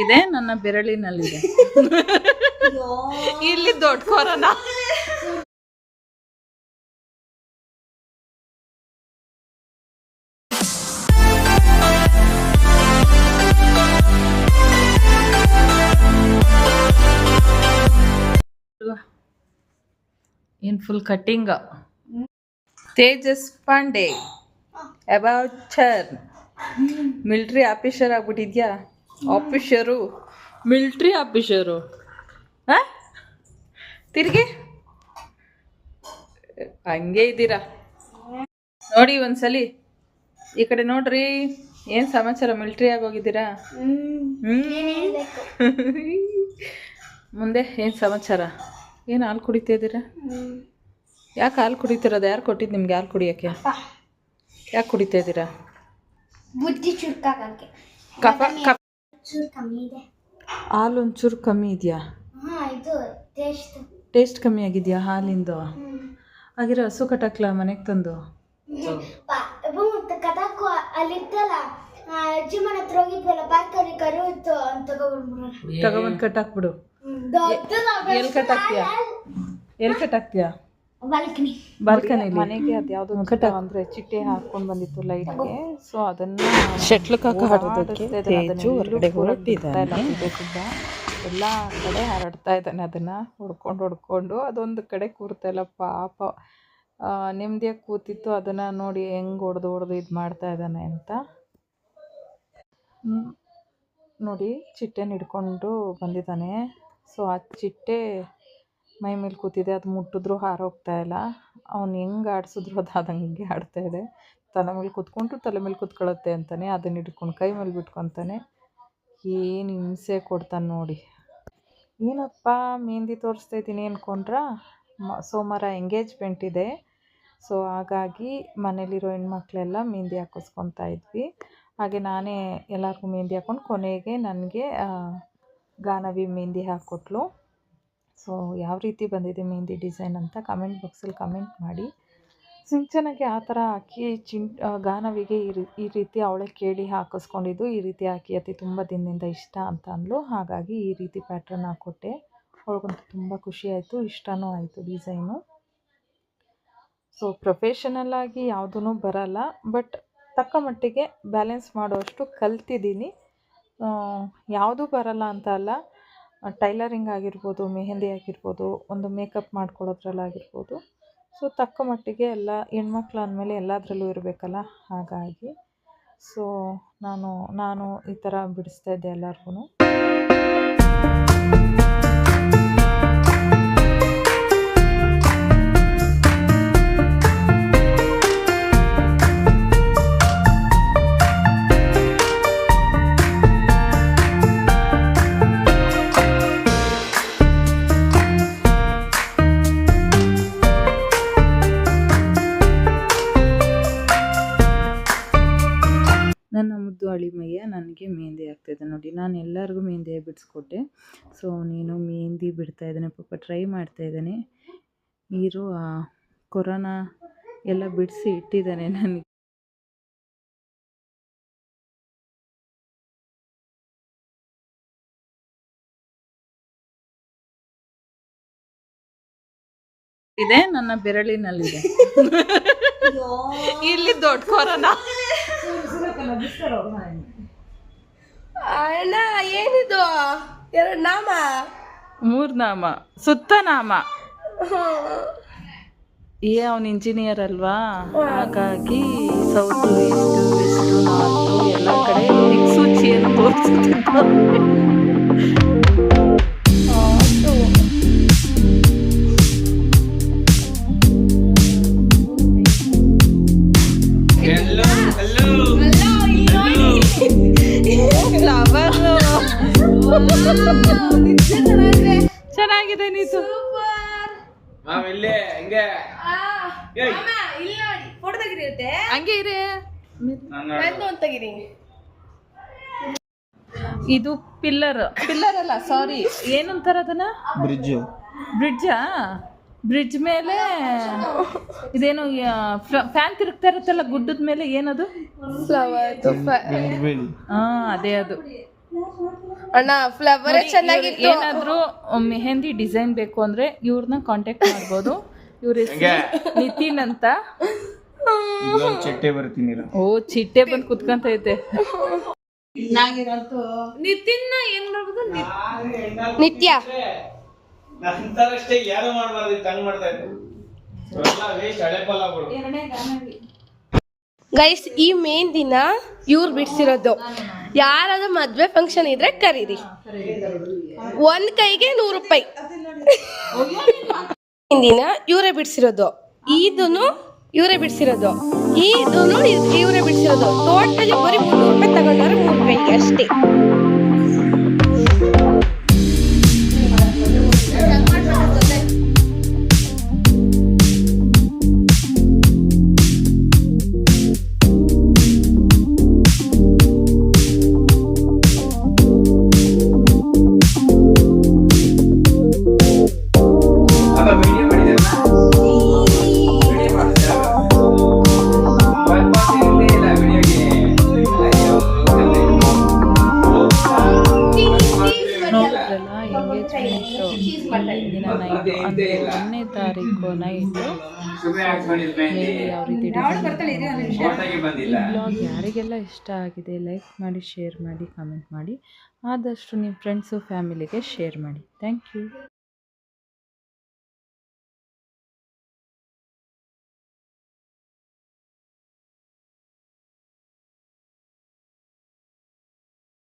ಇದೆ ನನ್ನ ಬೆರಳಿನಲ್ಲಿದೆ. ಇಲ್ಲಿ ದೊಡ್ಡ corona. In full cutting Tejas Pandey ಅಬೌಚರ್ military officer ಆಗ್ಬಿಟ್ಟಿದ್ಯಾ? ಆಫೀಸರು. Military officer. ಹಾ? ತಿರ್ಗಿ? ಹಂಗೆ ಇದ್ದೀರಾ? ನೋಡಿ ಒಂದ್ಸಲಿ. ಈ ಕಡೆ ನೋಡ್ರಿ ಏನ್ ಸಮಾಚಾರ? ಮಿಲ್ಟ್ರಿ ಆಗೋಗಿದ್ದೀರಾ? ಮುಂದೆ ಏನ್ ಸಮಾಚಾರ? ಏನು ಹಾಲು ಕುಡಿತಾ ಇದ್ದೀರಾ? ಯಾಕೆ ಹಾಲು ಕುಡಿತಿರೋದು? ಯಾರು ಕೊಟ್ಟಿದ್ದು ನಿಮ್ಗೆ ಹಾಲು ಕುಡಿಯೋಕ್ಕೆ? ಯಾಕೆ ಕುಡಿತಾ ಇದ್ದೀರಾ? ಬುದ್ಧಿ ಚುರುಕಾಗಕ್ಕೆ. ಕಫ ಕಫ ಚೂರು ಕಮ್ಮಿ ಇದೆ. ಹಾಲು ಒಂಚೂರು ಕಮ್ಮಿ ಇದೆಯಾ? ಹಾಂ ಇದು ಟೇಸ್ಟ್ ಟೇಸ್ಟ್ ಕಮ್ಮಿ ಆಗಿದೆಯಾ ಹಾಲಿಂದು? ಹಾಗಿರೋ ಹಸು ಕಟಕ್ಲ ಮನೆಗೆ ತಂದು? ಕಥಾಕು ಅಲ್ಲಿತ್ತಲ್ಲ ಅಜ್ಜಿ ಮನೆ ಹತ್ರ ಹೋಗಿದ್ವಲ್ಲ ಪಾರ್ಕಲ್ಲಿ ಕರು ಇತ್ತು ಅಂತ ತಗೊಬಂದ್ಬಿಡೋಣ ತಗೊಬಂದು ಕಟ್ಟಾಕ್ಬಿಡು ಎಲ್ಲಿ ಕಟ್ಟಾಕ್ತೀಯಾ ಎಲ್ಲಿ ಕಟ್ಟಾಕ್ತೀಯಾ ಬಾಲ್ಕನಿ ಬಾಲ್ಕನಿಲಿ ಮನೆಗೆ ಅದ್ಯಾವ್ದು ಕಟ್ಟ ಅಂದ್ರೆ ಚಿಟ್ಟೆ ಹಾಕೊಂಡ್ ಬಂದಿತ್ತು ಲೈಟ್ಗೆ ಸೊ ಅದನ್ನ ಶಟ್ಲ್ ಕಾಕ ಆಡೋದಕ್ಕೆ ತೇಜು ಹೊರಗಡೆ ಹೊರಟಿದ್ದಾನೆ. ಎಲ್ಲ ಕಡೆ ಹರಡ್ತಾ ಇದ್ದಾನೆ ಅದನ್ನ. ಹೊಡ್ಕೊಂಡು ಹೊಡ್ಕೊಂಡು. ಅದೊಂದು ಕಡೆ ಕೂರ್ತಾ ಇಲ್ಲ. ಪಾಪ. ನೆಮ್ಮದಿಯ ನೆಮ್ಮದಿಯಾಗಿ ಕೂತಿತ್ತು. ಅದನ್ನ ನೋಡಿ ಹೆಂಗ್ ಹೊಡೆದು ಹೊಡೆದು ಇದು ಮಾಡ್ತಾ ಇದ್ದಾನೆ ಅಂತ. ನೋಡಿ ಚಿಟ್ಟೆನ ಹಿಡ್ಕೊಂಡು ಬಂದಿದ್ದಾನೆ. ಸೊ ಆ ಚಿಟ್ಟೆ ಮೈ ಮೇಲೆ ಕೂತಿದೆ, ಅದು ಮುಟ್ಟಿದ್ರು ಹಾರೋಗ್ತಾ ಇಲ್ಲ. ಅವ್ನು ಹೆಂಗೆ ಆಡಿಸಿದ್ರು ಅದು ಅದಂಗೆ ಆಡ್ತಾ ಇದೆ. ತಲೆ ಮೇಲೆ ಕೂತ್ಕೊಂಡ್ರು ತಲೆ ಮೇಲೆ ಕೂತ್ಕೊಳ್ಳುತ್ತೆ ಅಂತಾನೆ ಅದನ್ನ ಹಿಡ್ಕೊಂಡು ಕೈ ಮೇಲೆ ಬಿಟ್ಕೊತಾನೆ. ಏನು ಹಿಂಸೆ ಕೊಡ್ತಾನೆ ನೋಡಿ. ಏನಪ್ಪ, ಮೆಹಂದಿ ತೋರಿಸ್ತಾ ಇದ್ದೀನಿ ಅಂದ್ಕೊಂಡ್ರ ಮ, ಸೋಮವಾರ ಎಂಗೇಜ್ಮೆಂಟ್ ಇದೆ. ಸೊ ಹಾಗಾಗಿ ಮನೇಲಿರೋ ಹೆಣ್ಮಕ್ಳೆಲ್ಲ ಮೆಹಂದಿ ಹಾಕಿಸ್ಕೊತಾ ಇದ್ವಿ. ಹಾಗೆ ನಾನೇ ಎಲ್ಲರಿಗೂ ಮೆಹಂದಿ ಹಾಕ್ಕೊಂಡು ಕೊನೆಗೆ ನನಗೆ ಗಾನವಿ ಮೆಹಂದಿ ಹಾಕ್ಕೊಟ್ಲು ಸೊ ಯಾವ ರೀತಿ ಬಂದಿದೆ ಮೆಹಂದಿ ಡಿಸೈನ್ ಅಂತ ಕಮೆಂಟ್ ಬಾಕ್ಸಲ್ಲಿ ಕಮೆಂಟ್ ಮಾಡಿ. ಸಿಂಚನಗೆ ಆ ಥರ ಹಾಕಿ ಚಿನ್ ಗಾನವಿಗೆ ಈ ರೀ, ಈ ರೀತಿ ಅವಳೆ ಕೇಳಿ ಹಾಕಿಸ್ಕೊಂಡಿದ್ದು, ಈ ರೀತಿ ಹಾಕಿ ಅತಿ ತುಂಬ ದಿನದಿಂದ ಇಷ್ಟ ಅಂತ ಅಂದ್ಲು. ಹಾಗಾಗಿ ಈ ರೀತಿ ಪ್ಯಾಟ್ರನ್ ಹಾಕ್ಕೊಟ್ಟೆ ಅವಳಿಗಂತೂ ತುಂಬ ಖುಷಿ ಆಯಿತು, ಇಷ್ಟನೂ ಆಯಿತು ಡಿಸೈನು. ಸೊ ಪ್ರೊಫೆಷನಲ್ ಆಗಿ ಯಾವುದೂ ಬರಲ್ಲ, ಬಟ್ ತಕ್ಕ ಮಟ್ಟಿಗೆ ಬ್ಯಾಲೆನ್ಸ್ ಮಾಡುವಷ್ಟು ಕಲ್ತಿದ್ದೀನಿ. ಯಾವುದೂ ಬರಲ್ಲ ಅಂತ ಅಲ್ಲ. ಟೈಲರಿಂಗ್ ಆಗಿರ್ಬೋದು, ಮೆಹೆಂದಿ ಆಗಿರ್ಬೋದು, ಒಂದು ಮೇಕಪ್ ಮಾಡ್ಕೊಳ್ಳೋದ್ರಲ್ಲಾಗಿರ್ಬೋದು. ಸೊ ತಕ್ಕ ಮಟ್ಟಿಗೆ ಎಲ್ಲ ಹೆಣ್ಮಕ್ಳು ಅಂದಮೇಲೆ ಎಲ್ಲದರಲ್ಲೂ ಇರಬೇಕಲ್ಲ? ಹಾಗಾಗಿ. ಸೊ ನಾನು ನಾನು ಈ ಥರ ಬಿಡಿಸ್ತಾ ಇದ್ದೆ ಎಲ್ಲರಿಗೂ ಅಳಿಮಯ್ಯ ನನಗೆ ಮೆಹಂದಿ ಆಗ್ತಾಯಿದೆ ನೋಡಿ. ನಾನು ಎಲ್ಲರಿಗೂ ಮೆಹಂದಿ ಬಿಡಿಸ್ಕೊಟ್ಟೆ. ಸೊ ನೀನು ಮೆಹಂದಿ ಬಿಡ್ತಾ ಇದ್ದಾನೆ ಪಾಪ ಟ್ರೈ ಮಾಡ್ತಾ ಇದ್ದಾನೆ. ನೀರು ಆ ಕೊರೋನಾ ಎಲ್ಲ ಬಿಡಿಸಿ ಇಟ್ಟಿದ್ದಾನೆ ನನಗೆ ಇದೆ ನನ್ನ ಬೆರಳಿನಲ್ಲಿದೆ. ಇಲ್ಲಿ ದೊಡ್ಡ ಕೊರೋನಾ. ಅಣ್ಣ ಏನಿದು? ಎರಡು ನಾಮ? ಮೂರು ನಾಮ. ಸುತ್ತ ನಾಮ. ಏ ಅವನು ಇಂಜಿನಿಯರ್ ಅಲ್ವಾ? ಹಾಗಾಗಿ ಸೌತ್ ಈಸ್ಟ್ ವೆಸ್ಟ್ ನಾರ್ತ್ ಎಲ್ಲ ಕಡೆ ತೋರಿಸುತ್ತಿದ್ದ ಚೆನ್ನಾಗಿದೆ? ನೀತು. ಆಮೇಲೆ ಹಿಂಗೆ. ಏಯ್. ಫೋಟೋ ತೆಗಿರಿರುತ್ತೆ ಹಂಗೆ ಇರೇ. ನಾನು ತೆಗಿರಿ. ಇದು ಪಿಲ್ಲರ್. ಪಿಲ್ಲರ್ ಅಲ್ಲ ಸಾರಿ ಏನಂತಾರ ಅದನ್ನ? ಬ್ರಿಡ್ಜ್. ಬ್ರಿಡ್ಜಾ? ಬ್ರಿಡ್ಜ್ ಮೇಲೆ ಇದೇನು ಫ್ಯಾನ್ ತಿರುಗ್ತಾ ಇರುತ್ತಲ್ಲ ಗುಡ್ಡದ ಮೇಲೆ ಏನದು? ಹಾ ಅದೇ ಅದು. ಅಣ್ಣ ಫ್ಲವರ್ ಚೆನ್ನಾಗಿ ಏನಾದರೂ ಮೆಹಂದಿ ಡಿಸೈನ್ ಬೇಕು ಅಂದ್ರೆ ಇವ್ರನ್ನ ಕಾಂಟ್ಯಾಕ್ಟ್ ಮಾಡ್ಬೋದು. ಇವ್ರ ಹೆಸರು ನಿತಿನ್ ಅಂತ. ಚಿಟ್ಟೆ ಚಟ್ಟೆ ಬರ್ತೀನಿ ಓ ಚಿಟ್ಟೆ ಬಂದು ಕುತ್ಕೊಂತೈತೆ ನಿತಿನ್ ಏನ್ ಮಾಡ್ಬೋದು? ನಿತ್ಯ. ನಂತರಷ್ಟೇ ಯಾರು ಮಾಡಬಾರ್ದು ಹಂಗ್ ಮಾಡ್ತಾ ಇದ್ರು. ವೇಸ್ಟ್ ಹಳೆ ಗೈಸ್ ಈ ಮೇನ್ ದಿನ ಇವ್ರು ಬಿಡ್ಸಿರೋದು. ಯಾರಾದ್ರೂ ಮದ್ವೆ ಫಂಕ್ಷನ್ ಇದ್ರೆ ಕರೀರಿ. ಒಂದ್ ಕೈಗೆ ನೂರು ರೂಪಾಯಿ. ದಿನ ಇವರೇ ಬಿಡ್ಸಿರೋದು. ಇದನ್ನು ಇವರೇ ಬಿಡ್ಸಿರೋದು. ಇದನ್ನು ಇವರೇ ಬಿಡ್ಸಿರೋದು. ಟೋಟಲಿ ಬರೀ ಮುನ್ನೂರು ರೂಪಾಯಿ ತಗೊಂಡ್ರೆ ಮೂರು ಕೈಗೆ ಅಷ್ಟೇ. ಅಂದರೆ ಒಂದನೇ ತಾರೀಕು ನೈಟು ಯಾವ ರೀತಿ ಬ್ಲಾಗ್ ಯಾರಿಗೆಲ್ಲ ಇಷ್ಟ ಆಗಿದೆ ಲೈಕ್ ಮಾಡಿ ಶೇರ್ ಮಾಡಿ ಕಮೆಂಟ್ ಮಾಡಿ. ಆದಷ್ಟು ನಿಮ್ಮ ಫ್ರೆಂಡ್ಸು ಫ್ಯಾಮಿಲಿಗೆ ಶೇರ್ ಮಾಡಿ. Thank you